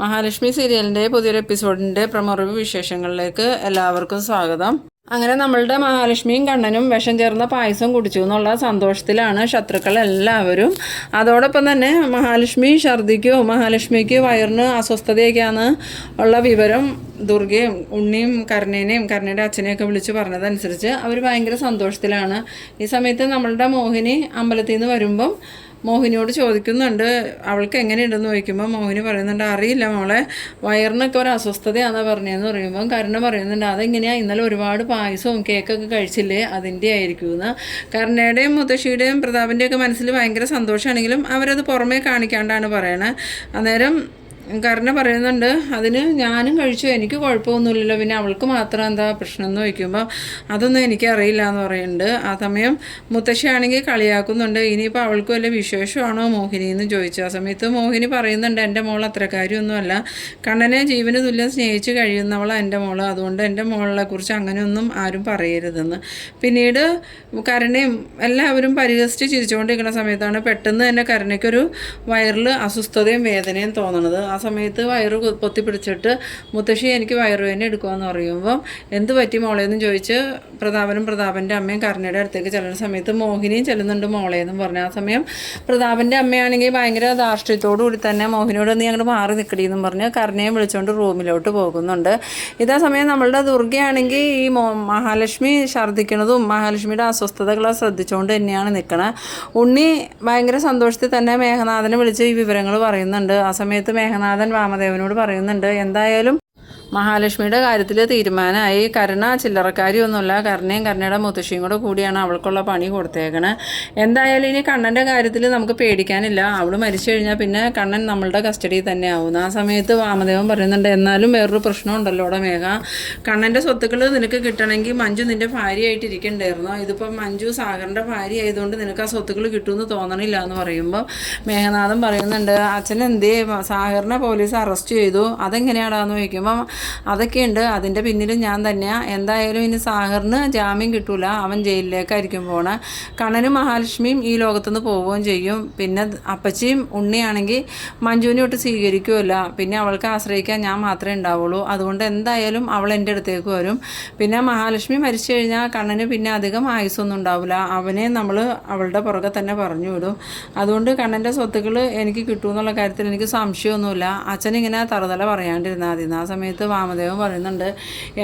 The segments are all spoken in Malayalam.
മഹാലക്ഷ്മി സീരിയലിന്റെ പുതിയൊരു എപ്പിസോഡിന്റെ പ്രമുറിവ് വിശേഷങ്ങളിലേക്ക് എല്ലാവർക്കും സ്വാഗതം. അങ്ങനെ നമ്മളുടെ മഹാലക്ഷ്മിയും കണ്ണനും വിഷം ചേർന്ന പായസം കുടിച്ചു എന്നുള്ള സന്തോഷത്തിലാണ് ശത്രുക്കൾ എല്ലാവരും. അതോടൊപ്പം തന്നെ മഹാലക്ഷ്മി ഛർദിക്കോ മഹാലക്ഷ്മിക്ക് വയറിന് അസ്വസ്ഥതയൊക്കെയാണ് ഉള്ള വിവരം ദുർഗയും ഉണ്ണിയും കരുണേനെയും കരുണയുടെ അച്ഛനെയൊക്കെ വിളിച്ച് പറഞ്ഞതനുസരിച്ച് അവർ ഭയങ്കര സന്തോഷത്തിലാണ്. ഈ സമയത്ത് നമ്മളുടെ മോഹിനി അമ്പലത്തിൽ നിന്ന് വരുമ്പം മോഹിനിയോട് ചോദിക്കുന്നുണ്ട് അവൾക്ക് എങ്ങനെയുണ്ടെന്ന് ചോദിക്കുമ്പോൾ മോഹിനി പറയുന്നുണ്ട് അറിയില്ല മോളെ വയറിനൊക്കെ ഒരു അസ്വസ്ഥതയാണെന്ന് പറഞ്ഞതെന്ന് പറയുമ്പോൾ കരുണ പറയുന്നുണ്ട് അതെങ്ങനെയാണ് ഇന്നലെ ഒരുപാട് പായസവും കേക്കൊക്കെ കഴിച്ചില്ലേ? അതിന്റെ ആയിരിക്കുമെന്ന് കരുണയുടെയും മുത്തശ്ശിയുടെയും പ്രതാപിന്റെയൊക്കെ മനസ്സിൽ ഭയങ്കര സന്തോഷമാണെങ്കിലും അവരത് പുറമേ കാണിക്കാണ്ടാണ് പറയണത് അന്നേരം കരുണ പറയുന്നുണ്ട് അതിന് ഞാനും കഴിച്ചു എനിക്ക് കുഴപ്പമൊന്നുമില്ലല്ലോ. പിന്നെ അവൾക്ക് മാത്രം എന്താ പ്രശ്നം എന്ന് ചോദിക്കുമ്പോൾ അതൊന്നും എനിക്കറിയില്ല എന്ന് പറയുന്നുണ്ട്. ആ സമയം മുത്തശ്ശിയാണെങ്കിൽ കളിയാക്കുന്നുണ്ട്. ഇനിയിപ്പോൾ അവൾക്ക് വല്ല വിശേഷമാണോ മോഹിനി? എന്ന് ചോദിച്ചു. ആ സമയത്ത് മോഹിനി പറയുന്നുണ്ട് എന്റെ മോൾ അത്ര കാര്യമൊന്നുമല്ല. കണ്ണനെ ജീവന് തുല്യം സ്നേഹിച്ച് കഴിയുന്നവളാണ് എന്റെ മോൾ അതുകൊണ്ട് എന്റെ മോളെ കുറിച്ച് അങ്ങനെയൊന്നും ആരും പറയരുതെന്ന്. പിന്നീട് കരുണയും എല്ലാവരും പരിഹസിച്ച് ചിരിച്ചുകൊണ്ടിരിക്കുന്ന സമയത്താണ് പെട്ടെന്ന് തന്നെ കരുണയ്ക്കൊരു വയറിൽ അസ്വസ്ഥതയും വേദനയും തോന്നണത്. ആ സമയത്ത് വയറ് പൊത്തിപ്പിടിച്ചിട്ട് മുത്തശ്ശി എനിക്ക് വയറുവേദന എടുക്കുമെന്ന് പറയുമ്പം എന്ത് പറ്റി മോളേന്ന് ചോദിച്ച് പ്രതാപനും പ്രതാപന്റെ അമ്മയും കരുണയുടെ അടുത്തേക്ക് ചെല്ലുന്ന സമയത്ത് മോഹിനിയും ചെല്ലുന്നുണ്ട് മോളേന്നും പറഞ്ഞു. ആ സമയം പ്രതാപന്റെ അമ്മയാണെങ്കിൽ ഭയങ്കര ധാർഷ്ട്യത്തോടു കൂടി തന്നെ മോഹിനിയോട് നീ അങ്ങോട്ട് മാറി നിൽക്കടി എന്നും പറഞ്ഞ് കരുണയെ വിളിച്ചുകൊണ്ട് റൂമിലോട്ട് പോകുന്നുണ്ട്. ഇതേ സമയം നമ്മളുടെ ദുർഗയാണെങ്കിൽ ഈ മഹാലക്ഷ്മി ഛർദ്ദിക്കുന്നതും മഹാലക്ഷ്മിയുടെ അസ്വസ്ഥതകളെ ശ്രദ്ധിച്ചുകൊണ്ട് തന്നെയാണ് നിൽക്കണത് ഉണ്ണി ഭയങ്കര സന്തോഷത്തിൽ തന്നെ മേഘനാഥനെ വിളിച്ച് ഈ വിവരങ്ങൾ പറയുന്നുണ്ട്. ആ സമയത്ത് മേഘനാഥൻ വാമദേവനോട് പറയുന്നുണ്ട്. എന്തായാലും മഹാലക്ഷ്മിയുടെ കാര്യത്തിൽ തീരുമാനമായി. കരുണ ചില്ലറക്കാരിയൊന്നുമല്ല. കരുണയും കരുണയുടെ മുത്തശ്ശിയും കൂടെ കൂടിയാണ് അവൾക്കുള്ള പണി കൊടുത്തേക്കണേ. എന്തായാലും ഇനി കണ്ണന്റെ കാര്യത്തിൽ നമുക്ക് പേടിക്കാനില്ല. അവൾ മരിച്ചു കഴിഞ്ഞാൽ പിന്നെ കണ്ണൻ നമ്മളുടെ കസ്റ്റഡിയിൽ തന്നെ ആവും ആ സമയത്ത് വാമദേവൻ പറയുന്നുണ്ട് എന്നാലും വേറൊരു പ്രശ്നം ഉണ്ടല്ലോ മേഘ. കണ്ണന്റെ സ്വത്തുക്കൾ നിനക്ക് കിട്ടണമെങ്കിൽ മഞ്ജു നിന്റെ ഭാര്യയായിട്ട് ഇരിക്കണ്ടായിരുന്നു. ഇതിപ്പം മഞ്ജു സാഗറിന്റെ ഭാര്യ ആയതുകൊണ്ട് നിനക്ക് ആ സ്വത്തുക്കൾ കിട്ടുമെന്ന് തോന്നണില്ല എന്ന് പറയുമ്പോൾ മേഘനാഥൻ പറയുന്നുണ്ട് അച്ഛൻ എന്തേ സാഗറിനെ പോലീസ് അറസ്റ്റ് ചെയ്തു. അതെങ്ങനെയാടാന്ന് ചോദിക്കുമ്പോൾ അതൊക്കെയുണ്ട്. അതിന്റെ പിന്നിലും ഞാൻ തന്നെയാണ് എന്തായാലും ഇനി സാഹറിന് ജാമ്യം കിട്ടൂല. അവൻ ജയിലിലേക്കായിരിക്കും പോണ. കണ്ണനും മഹാലക്ഷ്മിയും ഈ ലോകത്തുനിന്ന് പോവുകയും ചെയ്യും. പിന്നെ അപ്പച്ചിയും ഉണ്ണിയാണെങ്കിൽ മഞ്ജുവിനെ ഒട്ട് സ്വീകരിക്കുമല്ല പിന്നെ അവൾക്ക് ആശ്രയിക്കാൻ ഞാൻ മാത്രമേ ഉണ്ടാവുള്ളൂ. അതുകൊണ്ട് എന്തായാലും അവൾ എന്റെ അടുത്തേക്ക് വരും. പിന്നെ മഹാലക്ഷ്മി മരിച്ചു കഴിഞ്ഞാൽ കണ്ണന് പിന്നെ അധികം ആയുസൊന്നും ഉണ്ടാവില്ല. അവനെ നമ്മൾ അവളുടെ പുറകെ തന്നെ പറഞ്ഞു വിടും. അതുകൊണ്ട് കണ്ണന്റെ സ്വത്തുക്കൾ എനിക്ക് കിട്ടുമെന്നുള്ള കാര്യത്തിൽ എനിക്ക് സംശയമൊന്നുമില്ല. അച്ഛൻ ഇങ്ങനെ തറുതല പറയാണ്ടിരുന്നാൽ മതി. ആ സമയത്ത് വാമദേവൻ പറയുന്നുണ്ട്.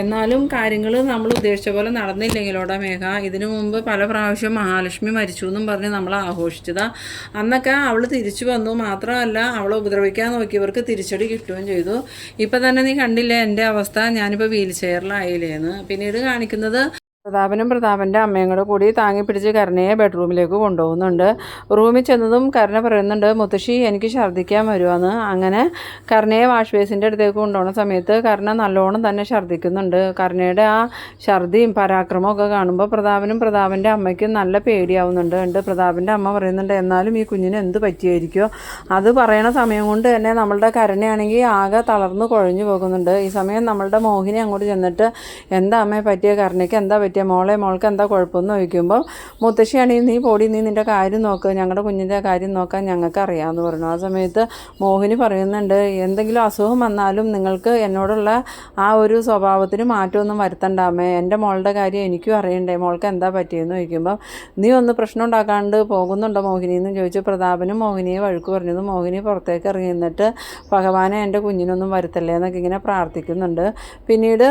എന്നാലും കാര്യങ്ങൾ നമ്മൾ ഉദ്ദേശിച്ച പോലെ നടന്നില്ലെങ്കിലോടെ മേഘ. ഇതിനു മുമ്പ് പല പ്രാവശ്യം മഹാലക്ഷ്മി മരിച്ചു എന്നും പറഞ്ഞ് നമ്മൾ ആഘോഷിച്ചതാ. അന്നൊക്കെ അവൾ തിരിച്ചു വന്നു. മാത്രമല്ല അവളെ ഉപദ്രവിക്കാൻ നോക്കിയവർക്ക് തിരിച്ചടി കിട്ടുകയും ചെയ്തു. ഇപ്പം തന്നെ നീ കണ്ടില്ലേ എന്റെ അവസ്ഥ ഞാനിപ്പോൾ വീൽ ചെയറിലായില്ലേന്ന്. പിന്നീട് കാണിക്കുന്നത് പ്രതാപനും പ്രതാപന്റെ അമ്മയും കൂടെ കൂടി താങ്ങി പിടിച്ച് കരുണയെ ബെഡ്റൂമിലേക്ക് കൊണ്ടുപോകുന്നുണ്ട്. റൂമിൽ ചെന്നതും കരുണ പറയുന്നുണ്ട് മുത്തശ്ശി എനിക്ക് ഛർദ്ദിക്കാൻ വരുവാന്ന്. അങ്ങനെ കരുണയെ വാഷ് ബേസിന്റെ അടുത്തേക്ക് കൊണ്ടുപോകുന്ന സമയത്ത് കരുണ നല്ലോണം തന്നെ ഛർദ്ദിക്കുന്നുണ്ട്. കരുണയുടെ ആ ഛർദിയും പരാക്രമവും ഒക്കെ കാണുമ്പോൾ പ്രതാപനും പ്രതാപന്റെ അമ്മയ്ക്കും നല്ല പേടിയാവുന്നുണ്ട്. ഉണ്ട് പ്രതാപന്റെ അമ്മ പറയുന്നുണ്ട് എന്നാലും ഈ കുഞ്ഞിന് എന്ത് പറ്റിയായിരിക്കുമോ അത് പറയണ സമയം കൊണ്ട് തന്നെ നമ്മളുടെ കരുണയാണെങ്കിൽ ആകെ തളർന്ന് കുഴഞ്ഞു പോകുന്നുണ്ട്. ഈ സമയം നമ്മളുടെ മോഹിനി അങ്ങോട്ട് ചെന്നിട്ട് എന്താ അമ്മയെ പറ്റിയ? കരുണയ്ക്ക് എന്താ മോളെ മോൾക്ക് എന്താ കുഴപ്പമെന്ന് ചോദിക്കുമ്പോൾ മുത്തശ്ശിയാണെങ്കിൽ നീ പോടി നീ നിന്റെ കാര്യം നോക്ക് ഞങ്ങളുടെ കുഞ്ഞിന്റെ കാര്യം നോക്കാൻ ഞങ്ങൾക്ക് അറിയാമെന്ന് പറഞ്ഞു. ആ സമയത്ത് മോഹിനി പറയുന്നുണ്ട് എന്തെങ്കിലും അസുഖം വന്നാലും നിങ്ങൾക്ക് എന്നോടുള്ള ആ ഒരു സ്വഭാവത്തിന് മാറ്റമൊന്നും വരുത്തണ്ടാമേ എന്റെ മോളുടെ കാര്യം എനിക്കും അറിയണ്ടേ മോൾക്ക് എന്താ പറ്റിയെന്ന് ചോദിക്കുമ്പോൾ നീ ഒന്ന് പ്രശ്നം ഉണ്ടാക്കാണ്ട് പോകുന്നുണ്ടോ മോഹിനി? എന്ന് ചോദിച്ചു. പ്രതാപനും മോഹിനിയെ വഴുക്ക് പറഞ്ഞത് മോഹിനി പുറത്തേക്ക് ഇറങ്ങി നിന്നിട്ട് ഭഗവാനെ എന്റെ കുഞ്ഞിനൊന്നും വരുത്തല്ലേ? എന്നൊക്കെ ഇങ്ങനെ പ്രാർത്ഥിക്കുന്നുണ്ട്. പിന്നീട്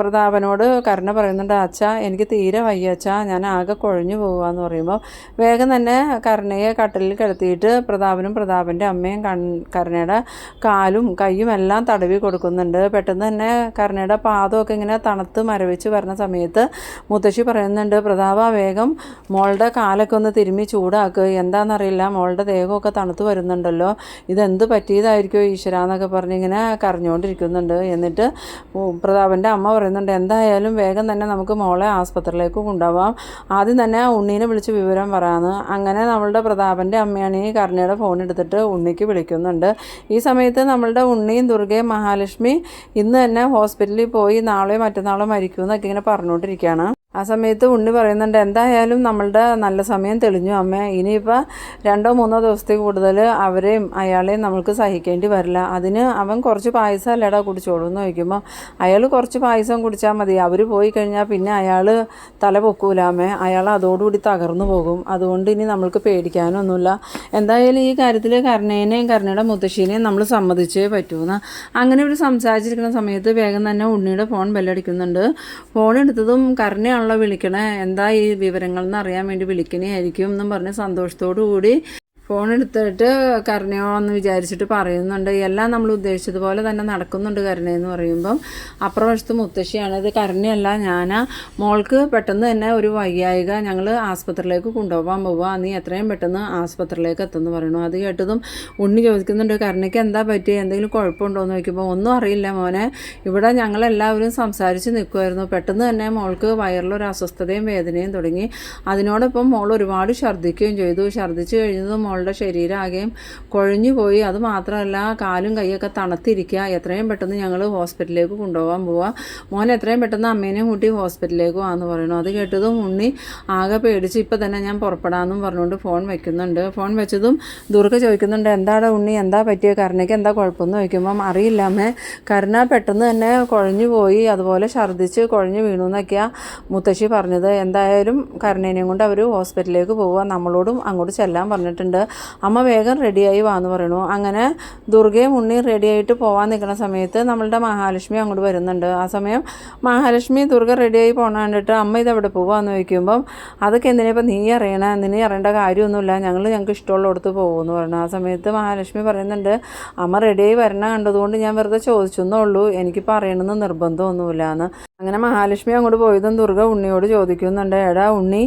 പ്രതാപനോട് കരുണ പറയുന്നുണ്ട് അച്ഛാ എനിക്ക് തീരെ വയ്യച്ചാൽ ഞാൻ ആകെ കുഴഞ്ഞു പോവാന്ന് പറയുമ്പോൾ വേഗം തന്നെ കരുണയെ കട്ടിലിൽ കിടത്തിയിട്ട് പ്രതാപനും പ്രതാപന്റെ അമ്മയും കൺ കരുണയുടെ കാലും കൈയും എല്ലാം തടവി കൊടുക്കുന്നുണ്ട്. പെട്ടെന്ന് തന്നെ കരുണയുടെ പാദമൊക്കെ ഇങ്ങനെ തണുത്ത് മരവിച്ച് വരുന്ന സമയത്ത് മുത്തശ്ശി പറയുന്നുണ്ട് പ്രതാപ വേഗം മോളുടെ കാലൊക്കെ ഒന്ന് തിരുമ്മി ചൂടാക്കുക എന്താണെന്നറിയില്ല മോളുടെ ദേഹമൊക്കെ തണുത്ത് വരുന്നുണ്ടല്ലോ. ഇതെന്ത് പറ്റിയതായിരിക്കുമോ ഈശ്വര എന്നൊക്കെ പറഞ്ഞിങ്ങനെ കരഞ്ഞുകൊണ്ടിരിക്കുന്നുണ്ട് എന്നിട്ട് പ്രതാപന്റെ അമ്മ പറയുന്നുണ്ട് എന്തായാലും വേഗം തന്നെ നമുക്ക് മോളെ ആസ്പത്രിയിലേക്ക് കൊണ്ടുപോകാം ആദ്യം തന്നെ ഉണ്ണീനെ വിളിച്ച് വിവരം പറയാമെന്ന് അങ്ങനെ നമ്മളുടെ പ്രതാപന്റെ അമ്മയാണ് ഈ കർണിയുടെ ഫോൺ എടുത്തിട്ട് ഉണ്ണിക്ക് വിളിക്കുന്നുണ്ട്. ഈ സമയത്ത് നമ്മളുടെ ഉണ്ണിയും ദുർഗയും മഹാലക്ഷ്മി ഇന്ന് തന്നെ ഹോസ്പിറ്റലിൽ പോയി നാളെയോ മറ്റന്നാളോ മരിക്കുമെന്നൊക്കെ ഇങ്ങനെ പറഞ്ഞുകൊണ്ടിരിക്കുകയാണ്. ആ സമയത്ത് ഉണ്ണി പറയുന്നുണ്ട് എന്തായാലും നമ്മളുടെ നല്ല സമയം തെളിഞ്ഞു അമ്മ. ഇനിയിപ്പോൾ രണ്ടോ മൂന്നോ ദിവസത്തിൽ കൂടുതൽ അവരെയും അയാളെയും നമ്മൾക്ക് സഹിക്കേണ്ടി വരില്ല. അതിന് അവൻ കുറച്ച് പായസം അല്ലേടാ കുടിച്ചോളൂ എന്ന് ചോദിക്കുമ്പോൾ അയാൾ കുറച്ച് പായസം കുടിച്ചാൽ മതി. അവർ പോയി കഴിഞ്ഞാൽ പിന്നെ അയാൾ തല പൊക്കൂല അമ്മേ. അയാൾ അതോടുകൂടി തകർന്നു പോകും. അതുകൊണ്ട് ഇനി നമ്മൾക്ക് പേടിക്കാനൊന്നുമില്ല. എന്തായാലും ഈ കാര്യത്തിൽ കരുണേനെയും കരുണയുടെ മുത്തശ്ശീനെയും നമ്മൾ സമ്മതിച്ചേ പറ്റൂന്ന്. അങ്ങനെ ഒരു സംസാരിച്ചിരിക്കുന്ന സമയത്ത് വേഗം തന്നെ ഉണ്ണിയുടെ ഫോൺ ബെല്ലടിക്കുന്നുണ്ട്. ഫോൺ എടുത്തതും കരുണയാണല്ലോ വിളിക്കണേ? എന്താ ഈ വിവരങ്ങൾ എന്ന് അറിയാൻ വേണ്ടി വിളിക്കണേ ആയിരിക്കും എന്നും പറഞ്ഞ് സന്തോഷത്തോടു കൂടി ഫോൺ എടുത്തിട്ട് കരുണയോ എന്ന് വിചാരിച്ചിട്ട് പറയുന്നുണ്ട്. എല്ലാം നമ്മൾ ഉദ്ദേശിച്ചതുപോലെ തന്നെ നടക്കുന്നുണ്ട് കരുണയെന്ന് പറയുമ്പം. അപ്പുറവശത്ത് മുത്തശ്ശിയാണ്. ഇത് കരുണയല്ല ഞാൻ മോൾക്ക് പെട്ടെന്ന് തന്നെ ഒരു വയ്യായിക ഞങ്ങൾ ആസ്പത്രിയിലേക്ക് കൊണ്ടുപോകാൻ പോവുക നീ എത്രയും പെട്ടെന്ന് ആസ്പത്രിയിലേക്ക് എത്തുമെന്ന് പറയണു. അത് കേട്ടതും ഉണ്ണി ചോദിക്കുന്നുണ്ട് കരുണയ്ക്ക് എന്താ പറ്റി എന്തെങ്കിലും കുഴപ്പമുണ്ടോ എന്ന് ചോദിക്കുമ്പോൾ ഒന്നും അറിയില്ല മോനെ. ഇവിടെ ഞങ്ങളെല്ലാവരും സംസാരിച്ച് നിൽക്കുമായിരുന്നു പെട്ടെന്ന് തന്നെ മോൾക്ക് വയറിലൊരു അസ്വസ്ഥതയും വേദനയും തുടങ്ങി. അതിനോടൊപ്പം മോൾ ഒരുപാട് ഛർദ്ദിക്കുകയും ചെയ്തു. ഛർദ്ദിച്ച് കഴിഞ്ഞത് മോളുടെ ശരീരം ആകെയും കുഴഞ്ഞു പോയി. അത് മാത്രമല്ല കാലും കൈയൊക്കെ തണുത്തിരിക്കുക. എത്രയും പെട്ടെന്ന് ഞങ്ങൾ ഹോസ്പിറ്റലിലേക്ക് കൊണ്ടുപോകാൻ പോവുക മോൻ എത്രയും പെട്ടെന്ന് അമ്മേനെയും കൂട്ടി ഹോസ്പിറ്റലിലേക്ക് പോകാമെന്ന് പറയുന്നു. അത് കേട്ടതും ഉണ്ണി ആകെ പേടിച്ച് ഇപ്പം തന്നെ ഞാൻ പുറപ്പെടാമെന്നും പറഞ്ഞുകൊണ്ട് ഫോൺ വയ്ക്കുന്നുണ്ട് ഫോൺ വെച്ചതും ദുർഗ ചോദിക്കുന്നുണ്ട് എന്താടാ ഉണ്ണി എന്താ പറ്റിയ? കരുണയ്ക്ക് എന്താ കുഴപ്പമെന്ന് ചോദിക്കുമ്പം അറിയില്ല അമ്മേ കരുണ പെട്ടെന്ന് തന്നെ കുഴഞ്ഞു പോയി. അതുപോലെ ഛർദ്ദിച്ച് കുഴഞ്ഞു വീണു എന്നൊക്കെയാണ് മുത്തശ്ശി പറഞ്ഞത്. എന്തായാലും കരുണേനെയും കൊണ്ട് അവർ ഹോസ്പിറ്റലിലേക്ക് പോവുക നമ്മളോടും അങ്ങോട്ട് ചെല്ലാൻ പറഞ്ഞിട്ടുണ്ട്. അമ്മ വേഗം റെഡിയായി വാന്ന് പറയണു. അങ്ങനെ ദുർഗയും ഉണ്ണിയും റെഡിയായിട്ട് പോകാൻ നിൽക്കുന്ന സമയത്ത് നമ്മളുടെ മഹാലക്ഷ്മി അങ്ങോട്ട് വരുന്നുണ്ട്. ആ സമയം മഹാലക്ഷ്മി ദുർഗ റെഡിയായി പോകണ കണ്ടിട്ട് അമ്മ ഇതെവിടെ പോവാന്ന് ചോദിക്കുമ്പം അതൊക്കെ എന്തിനാ ഇപ്പം നീ അറിയണേ? നിന്നെ അറിയേണ്ട കാര്യമൊന്നുമില്ല. ഞങ്ങൾ ഞങ്ങൾക്ക് ഇഷ്ടമുള്ളിടത്ത് പോകുമെന്ന് പറഞ്ഞു. ആ സമയത്ത് മഹാലക്ഷ്മി പറയുന്നുണ്ട് അമ്മ റെഡിയായി വരണ കണ്ടതുകൊണ്ട് ഞാൻ വെറുതെ ചോദിച്ചു എന്നേ ഉള്ളൂ. എനിക്കിപ്പോൾ അറിയണമെന്ന് നിർബന്ധമൊന്നുമില്ല എന്ന് അങ്ങനെ മഹാലക്ഷ്മി അങ്ങോട്ട് പോയതും ദുർഗ ഉണ്ണിയോട് ചോദിക്കുന്നുണ്ട് എടാ ഉണ്ണി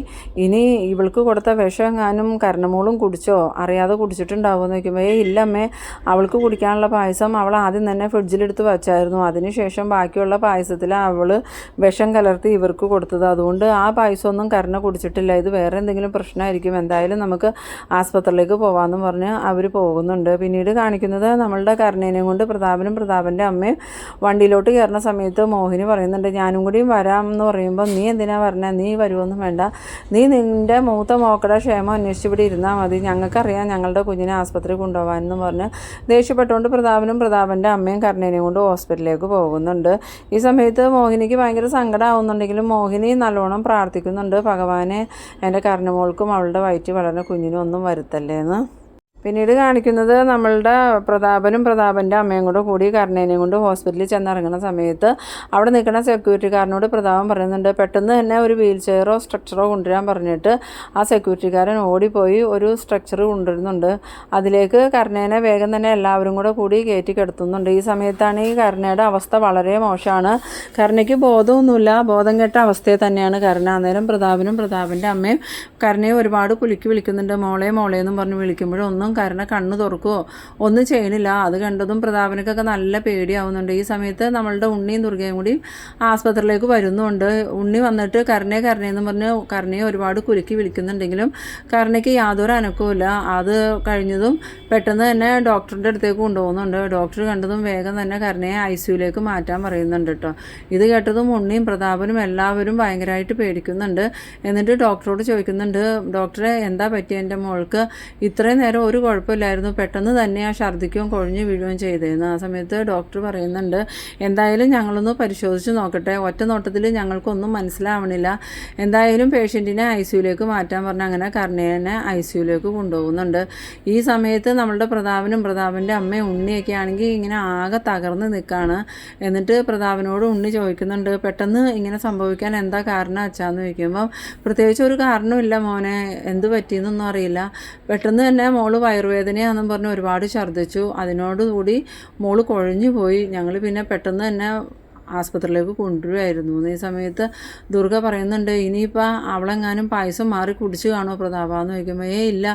ഇനി ഇവൾക്ക് കൊടുത്ത വിഷം എങ്ങാനും കരണമോളും കുടിച്ചോ? അറിയാതെ കുടിച്ചിട്ടുണ്ടാവുമോ എന്ന് ചോദിക്കുമ്പോൾ ഏ ഇല്ലമ്മേ അവൾക്ക് കുടിക്കാനുള്ള പായസം അവൾ ആദ്യം തന്നെ ഫ്രിഡ്ജിലെടുത്ത് വച്ചായിരുന്നു. അതിനുശേഷം ബാക്കിയുള്ള പായസത്തിൽ അവൾ വിഷം കലർത്തി ഇവർക്ക് കൊടുത്തത്. അതുകൊണ്ട് ആ പായസമൊന്നും കരണ കുടിച്ചിട്ടില്ല. ഇത് വേറെ എന്തെങ്കിലും പ്രശ്നമായിരിക്കും. എന്തായാലും നമുക്ക് ആസ്പത്രിയിലേക്ക് പോകാമെന്ന് പറഞ്ഞ് അവർ പോകുന്നുണ്ട്. പിന്നീട് കാണിക്കുന്നത് നമ്മളുടെ കരുണേനെയും കൊണ്ട് പ്രതാപനും പ്രതാപന്റെ അമ്മയും വണ്ടിയിലോട്ട് കയറുന്ന സമയത്ത് മോഹിനി പറയുന്നുണ്ട് ഞാനും കൂടിയും വരാം എന്ന് പറയുമ്പോൾ നീ എന്തിനാ പറഞ്ഞത് നീ വരുമൊന്നും വേണ്ട. നീ നിന്റെ മൂത്ത മോക്കടെ ക്ഷേമം അന്വേഷിച്ച് ഇവിടെ ഇരുന്നാൽ മതി. ഞങ്ങൾക്കറിയാം ഞങ്ങളുടെ കുഞ്ഞിനെ ആസ്പത്രി കൊണ്ടുപോകാനെന്ന് പറഞ്ഞ് ദേഷ്യപ്പെട്ടുകൊണ്ട് പ്രതാപനും പ്രതാപന്റെ അമ്മയും കരുണേനെയും കൊണ്ട് ഹോസ്പിറ്റലിലേക്ക് പോകുന്നുണ്ട്. ഈ സമയത്ത് മോഹിനിക്ക് ഭയങ്കര സങ്കടമാവുന്നുണ്ടെങ്കിലും മോഹിനി നല്ലോണം പ്രാർത്ഥിക്കുന്നുണ്ട്. ഭഗവാനെ എന്റെ കരുണമോൾക്കും അവളുടെ വയറ്റ് വളരെ കുഞ്ഞിനും ഒന്നും വരുത്തല്ലേന്ന്. പിന്നീട് കാണിക്കുന്നത് നമ്മളുടെ പ്രതാപനും പ്രതാപന്റെ അമ്മയും കൂടെ കൂടി കരുണേനെയും കൊണ്ട് ഹോസ്പിറ്റലിൽ ചെന്നിറങ്ങുന്ന സമയത്ത് അവിടെ നിൽക്കുന്ന സെക്യൂരിറ്റിക്കാരനോട് പ്രതാപൻ പറയുന്നുണ്ട് പെട്ടെന്ന് തന്നെ ഒരു വീൽ ചെയറോ സ്ട്രക്ചറോ കൊണ്ടുവരാൻ പറഞ്ഞിട്ട് ആ സെക്യൂരിറ്റിക്കാരൻ ഓടിപ്പോയി ഒരു സ്ട്രക്ചർ കൊണ്ടുവരുന്നുണ്ട്. അതിലേക്ക് കരുണേനെ വേഗം തന്നെ എല്ലാവരും കൂടെ കൂടി കയറ്റി കിടത്തുന്നുണ്ട്. ഈ സമയത്താണ് ഈ കരുണയുടെ അവസ്ഥ വളരെ മോശമാണ്. കരുണയ്ക്ക് ബോധമൊന്നുമില്ല. ബോധം കെട്ട അവസ്ഥയെ തന്നെയാണ് കരുണ. അന്നേരം പ്രതാപനും പ്രതാപന്റെ അമ്മയും കരുണയെ ഒരുപാട് കുലുക്കി വിളിക്കുന്നുണ്ട്. മോളെ മോളെ എന്നും പറഞ്ഞ് വിളിക്കുമ്പോഴൊന്നും കരുണ കണ്ണു തുറക്കുമോ ഒന്നും ചെയ്യണില്ല. അത് കണ്ടതും പ്രതാപനക്കൊക്കെ നല്ല പേടിയാവുന്നുണ്ട്. ഈ സമയത്ത് നമ്മളുടെ ഉണ്ണിയും ദുർഗയും കൂടി ആസ്പത്രിയിലേക്ക് വരുന്നുണ്ട്. ഉണ്ണി വന്നിട്ട് കരുണയെ കരുണയെന്ന് പറഞ്ഞ് കരുണയെ ഒരുപാട് കുലുക്കി വിളിക്കുന്നുണ്ടെങ്കിലും കരുണയ്ക്ക് യാതൊരു അനക്കവുമില്ല. അത് കഴിഞ്ഞതും പെട്ടെന്ന് തന്നെ ഡോക്ടറുടെ അടുത്തേക്ക് കൊണ്ടുപോകുന്നുണ്ട്. ഡോക്ടർ കണ്ടതും വേഗം തന്നെ കരുണയെ ഐ സിയുലേക്ക് മാറ്റാൻ പറയുന്നുണ്ട് കേട്ടോ. ഇത് കേട്ടതും ഉണ്ണിയും പ്രതാപനും എല്ലാവരും ഭയങ്കരമായിട്ട് പേടിക്കുന്നുണ്ട്. എന്നിട്ട് ഡോക്ടറോട് ചോദിക്കുന്നുണ്ട് ഡോക്ടറെ എന്താ പറ്റിയ? എന്റെ മോൾക്ക് ഇത്രയും നേരം ഒരു കുഴപ്പമില്ലായിരുന്നു. പെട്ടെന്ന് തന്നെ ആ ഛർദ്ദിക്കുകയും കൊഴിഞ്ഞു വീഴുകയും ചെയ്തിരുന്നു. ആ സമയത്ത് ഡോക്ടർ പറയുന്നുണ്ട് എന്തായാലും ഞങ്ങളൊന്ന് പരിശോധിച്ച് നോക്കട്ടെ. ഒറ്റ നോട്ടത്തിൽ ഞങ്ങൾക്കൊന്നും മനസ്സിലാവണില്ല. എന്തായാലും പേഷ്യന്റിനെ ഐ സിയുലേക്ക് മാറ്റാൻ പറഞ്ഞ് അങ്ങനെ കർണേനെ ഐ സിയുലേക്ക് കൊണ്ടുപോകുന്നുണ്ട്. ഈ സമയത്ത് നമ്മളുടെ പ്രതാപനും പ്രതാപന്റെ അമ്മയും ഉണ്ണിയൊക്കെ ആണെങ്കിൽ ഇങ്ങനെ ആകെ തകർന്ന് നിൽക്കുകയാണ് എന്നിട്ട് പ്രതാപനോട് ഉണ്ണി ചോദിക്കുന്നുണ്ട് പെട്ടെന്ന് ഇങ്ങനെ സംഭവിക്കാൻ എന്താ കാരണം അച്ഛാന്ന് ചോദിക്കുമ്പോൾ പ്രത്യേകിച്ച് ഒരു കാരണമില്ല മോനെ. എന്ത് പറ്റിയെന്നൊന്നും അറിയില്ല. പെട്ടെന്ന് തന്നെ മോൾ വയറുവേദനയാണെന്നും പറഞ്ഞ് ഒരുപാട് ഛർദ്ദിച്ചു. അതിനോടുകൂടി മോൾ കുഴഞ്ഞു പോയി ഞങ്ങൾ പിന്നെ പെട്ടെന്ന് തന്നെ ആസ്പത്രിയിലേക്ക് കൊണ്ടുവരുമായിരുന്നു ഈ സമയത്ത് ദുർഗ പറയുന്നുണ്ട് ഇനിയിപ്പോൾ അവളെങ്ങാനും പായസം മാറി കുടിച്ചു കാണുമോ പ്രതാപാന്ന് ചോദിക്കുമ്പോൾ ഏ ഇല്ല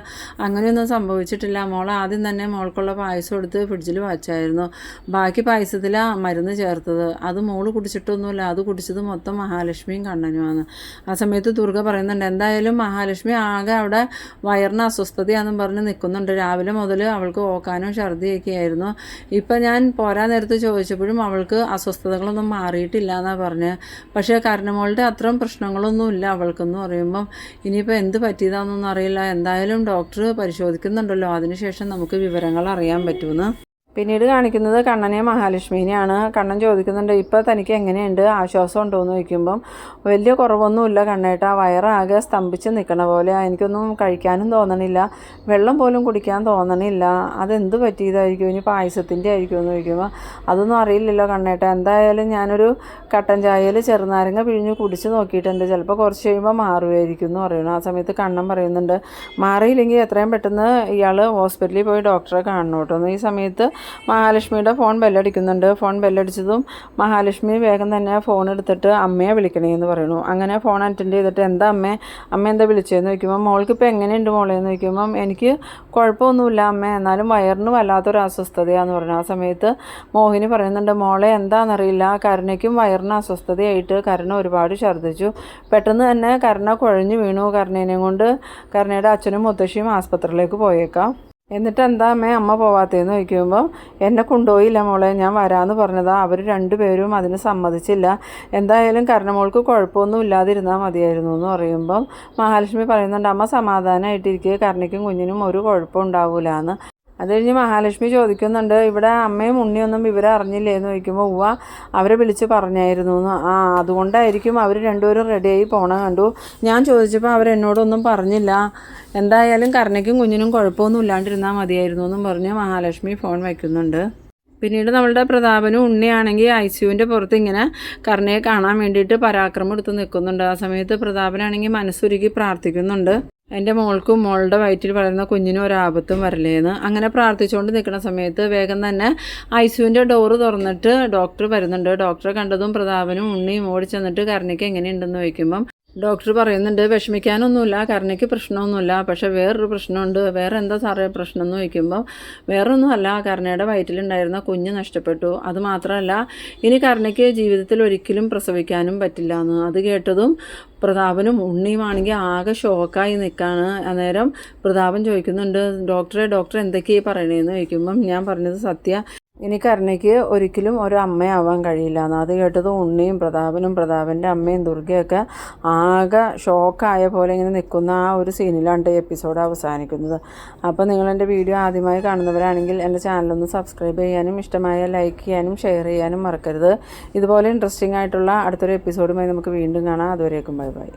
അങ്ങനെയൊന്നും സംഭവിച്ചിട്ടില്ല. മോൾ ആദ്യം തന്നെ മോൾക്കുള്ള പായസം എടുത്ത് ഫ്രിഡ്ജിൽ വച്ചായിരുന്നു. ബാക്കി പായസത്തിലാണ് മരുന്ന് ചേർത്തത്. അത് മോൾ കുടിച്ചിട്ടൊന്നുമില്ല. അത് കുടിച്ചത് മൊത്തം മഹാലക്ഷ്മിയും കണ്ണനുമാണ്. ആ സമയത്ത് ദുർഗ പറയുന്നുണ്ട് എന്തായാലും മഹാലക്ഷ്മി ആകെ അവിടെ വയറിന് അസ്വസ്ഥതയാണെന്നും പറഞ്ഞ് നിൽക്കുന്നുണ്ട് രാവിലെ മുതൽ അവൾക്ക് ഓക്കാനും ഛർദിയൊക്കെ ആയിരുന്നു ഇപ്പം ഞാൻ പോരാ നേരത്ത് ചോദിച്ചപ്പോഴും അവൾക്ക് അസ്വസ്ഥതകളൊന്നും ഒന്നും മാറിയിട്ടില്ല എന്നാണ് പറഞ്ഞത് പക്ഷേ കരണമോളുടെ അത്രയും പ്രശ്നങ്ങളൊന്നുമില്ല അവൾക്കെന്ന് പറയുമ്പം. ഇനിയിപ്പോൾ എന്ത് പറ്റിയതാണെന്നൊന്നും അറിയില്ല. എന്തായാലും ഡോക്ടർ പരിശോധിക്കുന്നുണ്ടല്ലോ. അതിനുശേഷം നമുക്ക് വിവരങ്ങൾ അറിയാൻ പറ്റുമെന്ന്. പിന്നീട് കാണിക്കുന്നത് കണ്ണനെ മഹാലക്ഷ്മിനെയാണ്. കണ്ണൻ ചോദിക്കുന്നുണ്ട് ഇപ്പോൾ തനിക്ക് എങ്ങനെയുണ്ട്? ആശ്വാസം ഉണ്ടോ എന്ന് ചോദിക്കുമ്പം വലിയ കുറവൊന്നുമില്ല കണ്ണേട്ടാ. വയറാകെ സ്തംഭിച്ച് നിൽക്കണ പോലെ എനിക്കൊന്നും കഴിക്കാനും തോന്നണില്ല. വെള്ളം പോലും കുടിക്കാൻ തോന്നണില്ല. അതെന്ത് പറ്റിയതായിരിക്കും? ഇനി പായസത്തിന്റെ ആയിരിക്കും എന്ന് ചോദിക്കുമ്പോൾ അതൊന്നും അറിയില്ലല്ലോ കണ്ണേട്ട. എന്തായാലും ഞാനൊരു കട്ടൻ ചായയിൽ ചെറുനാരങ്ങ പിഴിഞ്ഞ് കുടിച്ച് നോക്കിയിട്ടുണ്ട്. ചിലപ്പോൾ കുറച്ച് കഴിയുമ്പോൾ മാറുമായിരിക്കും എന്ന് പറയുന്നു. ആ സമയത്ത് കണ്ണൻ പറയുന്നുണ്ട് മാറിയില്ലെങ്കിൽ എത്രയും പെട്ടെന്ന് ഇയാൾ ഹോസ്പിറ്റലിൽ പോയി ഡോക്ടറെ കാണണം കേട്ടോ ഈ സമയത്ത് മഹാലക്ഷ്മിയുടെ ഫോൺ ബെല്ലടിക്കുന്നുണ്ട്. ഫോൺ ബെല്ലടിച്ചതും മഹാലക്ഷ്മി വേഗം തന്നെ ഫോൺ എടുത്തിട്ട് അമ്മയെ വിളിക്കണേ എന്ന് പറയുന്നു. അങ്ങനെ ഫോൺ അറ്റൻഡ് ചെയ്തിട്ട് എന്താ അമ്മേ? അമ്മ എന്താ വിളിച്ചതെന്ന് ചോദിക്കുമ്പോൾ മോൾക്ക് ഇപ്പോൾ എങ്ങനെയുണ്ട് മോളെ എന്ന് ചോദിക്കുമ്പം എനിക്ക് കുഴപ്പമൊന്നുമില്ല അമ്മ. എന്നാലും വയറിന് വല്ലാത്തൊരു അസ്വസ്ഥതയാന്ന് പറഞ്ഞു. ആ സമയത്ത് മോഹിനി പറയുന്നുണ്ട് മോളെ എന്താണെന്നറിയില്ല കരുണയ്ക്കും വയറിന് അസ്വസ്ഥതയായിട്ട് കരുണ ഒരുപാട് ഛർദ്ദിച്ചു. പെട്ടെന്ന് തന്നെ കരുണ കുഴഞ്ഞു വീണു. കരുണേനെയും കൊണ്ട് കരുണയുടെ അച്ഛനും മുത്തശ്ശിയും ആസ്പത്രിയിലേക്ക് പോയേക്കാം. എന്നിട്ട് എന്താ അമ്മേ അമ്മ പോവാത്തേന്ന് ചോദിക്കുമ്പോൾ എന്നെ കൊണ്ടുപോയില്ല മോളെ ഞാൻ വരാമെന്ന് പറഞ്ഞതാ. അവർ രണ്ടുപേരും അതിന് സമ്മതിച്ചില്ല. എന്തായാലും കരണമോൾക്ക് കുഴപ്പമൊന്നും ഇല്ലാതിരുന്നാൽ മതിയായിരുന്നു എന്ന് പറയുമ്പം മഹാലക്ഷ്മി പറയുന്നുണ്ട് അമ്മ സമാധാനമായിട്ടിരിക്കുക കരണിക്കും കുഞ്ഞിനും ഒരു കുഴപ്പം അത് കഴിഞ്ഞ് മഹാലക്ഷ്മി ചോദിക്കുന്നുണ്ട് ഇവിടെ അമ്മയും ഉണ്ണിയൊന്നും വിവരം അറിഞ്ഞില്ലേ എന്ന് ചോദിക്കുമ്പോൾ ഉവ്വ അവരെ വിളിച്ച് പറഞ്ഞായിരുന്നു എന്ന്. ആ അതുകൊണ്ടായിരിക്കും അവർ രണ്ടുപേരും റെഡിയായി പോണ കണ്ടു. ഞാൻ ചോദിച്ചപ്പോൾ അവരെന്നോടൊന്നും പറഞ്ഞില്ല. എന്തായാലും കർണയ്ക്കും കുഞ്ഞിനും കുഴപ്പമൊന്നും ഇല്ലാണ്ടിരുന്നാൽ മതിയായിരുന്നു എന്നും പറഞ്ഞ് മഹാലക്ഷ്മി ഫോൺ വയ്ക്കുന്നുണ്ട് പിന്നീട് നമ്മളുടെ പ്രതാപനും ഉണ്ണിയാണെങ്കിൽ ഐ സിയുവിന്റെ പുറത്ത് ഇങ്ങനെ കർണയെ കാണാൻ വേണ്ടിയിട്ട് പരാക്രമം എടുത്ത് നിൽക്കുന്നുണ്ട്. ആ സമയത്ത് പ്രതാപനാണെങ്കിൽ മനസ്സുരുക്കി പ്രാർത്ഥിക്കുന്നുണ്ട്. എന്റെ മോൾക്കും മോളുടെ വയറ്റിൽ വളരുന്ന കുഞ്ഞിനും ഒരാപത്തും വരലേന്ന് അങ്ങനെ പ്രാർത്ഥിച്ചുകൊണ്ട് നിൽക്കുന്ന സമയത്ത് വേഗം തന്നെ ഐ സിയുവിന്റെ ഡോറ് തുറന്നിട്ട് ഡോക്ടർ വരുന്നുണ്ട്. ഡോക്ടറെ കണ്ടതും പ്രതാപനും ഉണ്ണിയും ഓടി ചെന്നിട്ട് കരണിക്ക് എങ്ങനെയുണ്ടെന്ന് ചോദിക്കുമ്പം ഡോക്ടർ പറയുന്നുണ്ട് വിഷമിക്കാനൊന്നുമില്ല കരുണയ്ക്ക് പ്രശ്നമൊന്നുമില്ല പക്ഷേ വേറൊരു പ്രശ്നമുണ്ട്. വേറെ എന്താ സാറേ പ്രശ്നം എന്ന് ചോദിക്കുമ്പോൾ വേറൊന്നുമല്ല കരുണയുടെ വയറ്റിലുണ്ടായിരുന്ന കുഞ്ഞ് നഷ്ടപ്പെട്ടു. അത് മാത്രമല്ല ഇനി കരുണയ്ക്ക് ജീവിതത്തിൽ ഒരിക്കലും പ്രസവിക്കാനും പറ്റില്ല എന്ന്. അത് കേട്ടതും പ്രതാപനും ഉണ്ണിയുമാണെങ്കിൽ ആകെ ഷോക്കായി നിൽക്കുകയാണ് അന്നേരം പ്രതാപൻ ചോദിക്കുന്നുണ്ട് ഡോക്ടറെ ഡോക്ടർ എന്തൊക്കെയാണ് പറയണേന്ന്? ചോദിക്കുമ്പം ഞാൻ പറഞ്ഞത് സത്യ ഇനി കരുണയ്ക്ക് ഒരിക്കലും ഒരു അമ്മയാവാൻ കഴിയില്ല. എന്ന് അത് കേട്ടത് ഉണ്ണിയും പ്രതാപനും പ്രതാപന്റെ അമ്മയും ദുർഗയൊക്കെ ആകെ ഷോക്കായ പോലെ ഇങ്ങനെ നിൽക്കുന്ന ആ ഒരു സീനിലാണ് ഈ എപ്പിസോഡ് അവസാനിക്കുന്നത്. അപ്പോൾ നിങ്ങളെന്റെ വീഡിയോ ആദ്യമായി കാണുന്നവരാണെങ്കിൽ എന്റെ ചാനലൊന്ന് സബ്സ്ക്രൈബ് ചെയ്യാനും ഇഷ്ടമായ ലൈക്ക് ചെയ്യാനും ഷെയർ ചെയ്യാനും മറക്കരുത്. ഇതുപോലെ ഇൻട്രസ്റ്റിംഗ് ആയിട്ടുള്ള അടുത്തൊരു എപ്പിസോഡുമായി നമുക്ക് വീണ്ടും കാണാം. അതുവരേക്കും ബൈ ബൈ